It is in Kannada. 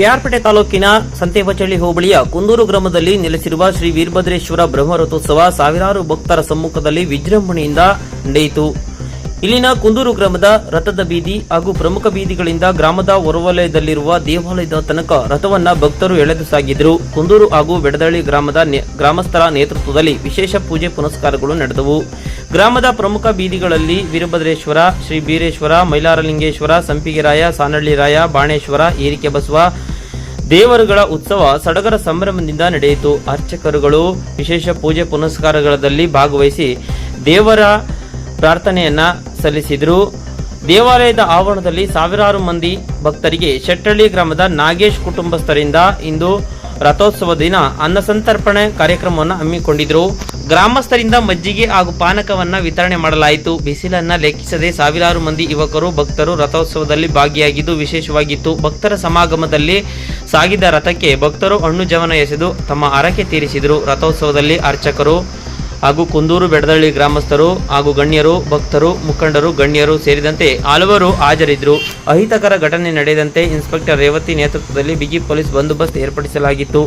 ಕೆಆರ್ಪೇಟೆ ತಾಲೂಕಿನ ಸಂತೆಪಚಳ್ಳಿ ಹೋಬಳಿಯ ಕುಂದೂರು ಗ್ರಾಮದಲ್ಲಿ ನೆಲೆಸಿರುವ ಶ್ರೀ ವೀರಭದ್ರೇಶ್ವರ ಬ್ರಹ್ಮರಥೋತ್ಸವ ಸಾವಿರಾರು ಭಕ್ತರ ಸಮ್ಮುಖದಲ್ಲಿ ವಿಜೃಂಭಣೆಯಿಂದ ನಡೆಯಿತು. ಇಲ್ಲಿನ ಕುಂದೂರು ಗ್ರಾಮದ ರಥದ ಬೀದಿ ಹಾಗೂ ಪ್ರಮುಖ ಬೀದಿಗಳಿಂದ ಗ್ರಾಮದ ಹೊರವಲಯದಲ್ಲಿರುವ ದೇವಾಲಯದ ತನಕ ರಥವನ್ನ ಭಕ್ತರು ಎಳೆದು ಸಾಗಿದ್ರು. ಕುಂದೂರು ಹಾಗೂ ಬೆಡದಳ್ಳಿ ಗ್ರಾಮದ ಗ್ರಾಮಸ್ಥರ ನೇತೃತ್ವದಲ್ಲಿ ವಿಶೇಷ ಪೂಜೆ ಪುನಸ್ಕಾರಗಳು ನಡೆದವು. ಗ್ರಾಮದ ಪ್ರಮುಖ ಬೀದಿಗಳಲ್ಲಿ ವೀರಭದ್ರೇಶ್ವರ, ಶ್ರೀ ಬೀರೇಶ್ವರ, ಮೈಲಾರಲಿಂಗೇಶ್ವರ, ಸಂಪಿಗೆರಾಯ, ಸಾನಳ್ಳಿರಾಯ, ಬಾಣೇಶ್ವರ, ಏರಿಕೆ ಬಸವ ದೇವರುಗಳ ಉತ್ಸವ ಸಡಗರ ಸಂಭ್ರಮದಿಂದ ನಡೆಯಿತು. ಅರ್ಚಕರುಗಳು ವಿಶೇಷ ಪೂಜೆ ಪುನಸ್ಕಾರಗಳಲ್ಲಿ ಭಾಗವಹಿಸಿ ದೇವರ ಪ್ರಾರ್ಥನೆಯನ್ನ ಸಲ್ಲಿಸಿದರು. ದೇವಾಲಯದ ಆವರಣದಲ್ಲಿ ಸಾವಿರಾರು ಮಂದಿ ಭಕ್ತರಿಗೆ ಶೆಟ್ಟಳ್ಳಿ ಗ್ರಾಮದ ನಾಗೇಶ್ ಕುಟುಂಬಸ್ಥರಿಂದ ಇಂದು ರಥೋತ್ಸವ ದಿನ ಅನ್ನಸಂತರ್ಪಣೆ ಕಾರ್ಯಕ್ರಮವನ್ನು ಹಮ್ಮಿಕೊಂಡಿದ್ರು. ಗ್ರಾಮಸ್ಥರಿಂದ ಮಜ್ಜಿಗೆ ಹಾಗೂ ಪಾನಕವನ್ನ ವಿತರಣೆ ಮಾಡಲಾಯಿತು. ಬಿಸಿಲನ್ನ ಲೆಕ್ಕಿಸದೆ ಸಾವಿರಾರು ಮಂದಿ ಯುವಕರು, ಭಕ್ತರು ರಥೋತ್ಸವದಲ್ಲಿ ಭಾಗಿಯಾಗಿದ್ದು ವಿಶೇಷವಾಗಿತ್ತು. ಭಕ್ತರ ಸಮಾಗಮದಲ್ಲಿ ಸಾಗಿದ ರಥಕ್ಕೆ ಭಕ್ತರು ಹಣ್ಣು ಜವನ ಎಸೆದು ತಮ್ಮ ಹರಕೆ ತೀರಿಸಿದರು. ರಥೋತ್ಸವದಲ್ಲಿ ಅರ್ಚಕರು ಹಾಗೂ ಕುಂದೂರು ಬೆಡದಳ್ಳಿ ಗ್ರಾಮಸ್ಥರು ಹಾಗೂ ಗಣ್ಯರು, ಭಕ್ತರು, ಮುಖಂಡರು, ಗಣ್ಯರು ಸೇರಿದಂತೆ ಹಲವರು ಹಾಜರಿದ್ದರು. ಅಹಿತಕರ ಘಟನೆ ನಡೆದಂತೆ ಇನ್ಸ್ಪೆಕ್ಟರ್ ರೇವತಿ ನೇತೃತ್ವದಲ್ಲಿ ಬಿಗಿ ಪೊಲೀಸ್ ಬಂದೋಬಸ್ತ್ ಏರ್ಪಡಿಸಲಾಗಿತ್ತು.